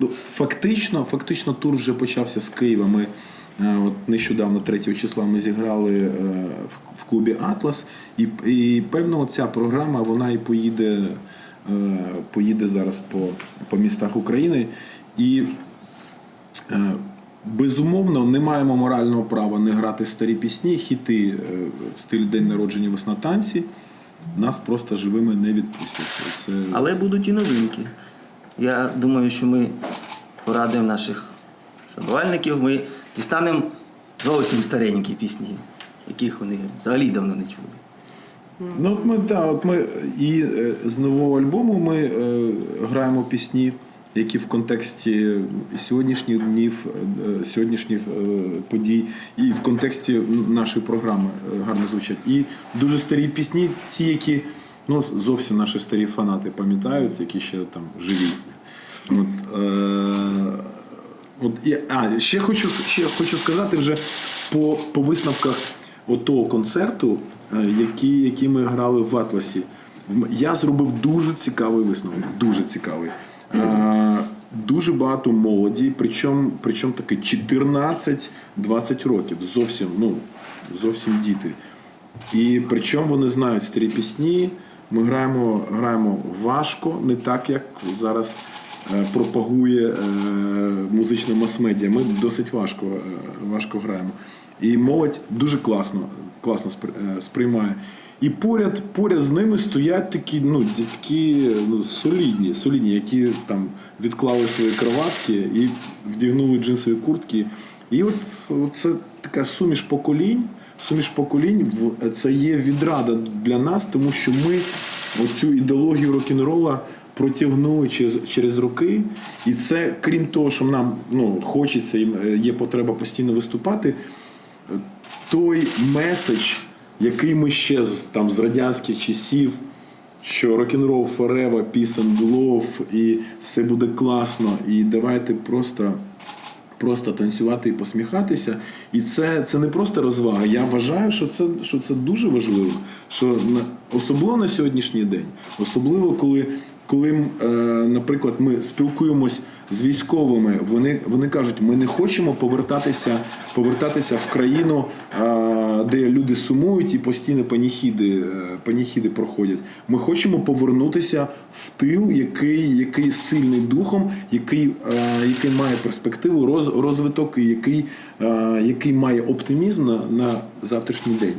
Ну, Фактично, фактично тур вже почався з Києва. Ми е, от нещодавно 3 числа ми зіграли е, в, клубі Атлас, і, і певно, ця програма вона і поїде, е, поїде зараз по, по містах України. І Безумовно, не маємо морального права не грати старі пісні, хіти в стилі День народження весна танці. Нас просто живими не відпустять. Це Але будуть і новинки. Я думаю, що ми порадуємо наших шанувальників, ми дістанемо зовсім старенькі пісні, яких вони взагалі давно не чули. Ну, от ми, да, от ми і е, з нового альбому ми е, граємо пісні, які в контексті сьогоднішніх днів, е, сьогоднішніх е, подій, і в контексті нашої програми е, гарно звучать. І дуже старі пісні, ті, які ну, зовсім наші старі фанати пам'ятають, які ще там живі. От, і, а ще хочу ще хочу сказати вже по, по висновках отого концерту, е, який, який ми грали в Атласі. Я зробив дуже цікавий висновок. Дуже цікавий. Е, дуже багато молоді, причому, причому таки 14-20 років. Зовсім, ну, зовсім діти. І причому вони знають старі пісні. Ми граємо, граємо важко, не так, як зараз пропагує е, музична мас-медіа. Ми досить важко, е, важко граємо. І молодь дуже класно, класно е, сприймає. І поряд, поряд з ними стоять такі ну, дядьки ну, солідні, солідні, які там відклали свої кроватки і вдягнули джинсові куртки. І от, це така суміш поколінь. Суміш поколінь це є відрада для нас, тому що ми оцю ідеологію рок-н-рола протягнули через, через роки. І це, крім того, що нам ну, хочеться і е, є потреба постійно виступати, той меседж, який ми ще там, з радянських часів, що рок-н-рол forever, peace and love, і все буде класно, і давайте просто. Просто танцювати і посміхатися. І це, це не просто розвага. Я вважаю, що це, що це дуже важливо. Що на, особливо на сьогоднішній день, особливо коли, коли е, наприклад, ми спілкуємось з військовими, вони, вони кажуть, ми не хочемо повертатися, повертатися в країну, е, де люди сумують і постійно паніхіди, е, паніхіди проходять. Ми хочемо повернутися в тил, який, який сильний духом, який, який має перспективу, роз, розвиток, і який, який має оптимізм на, на завтрашній день.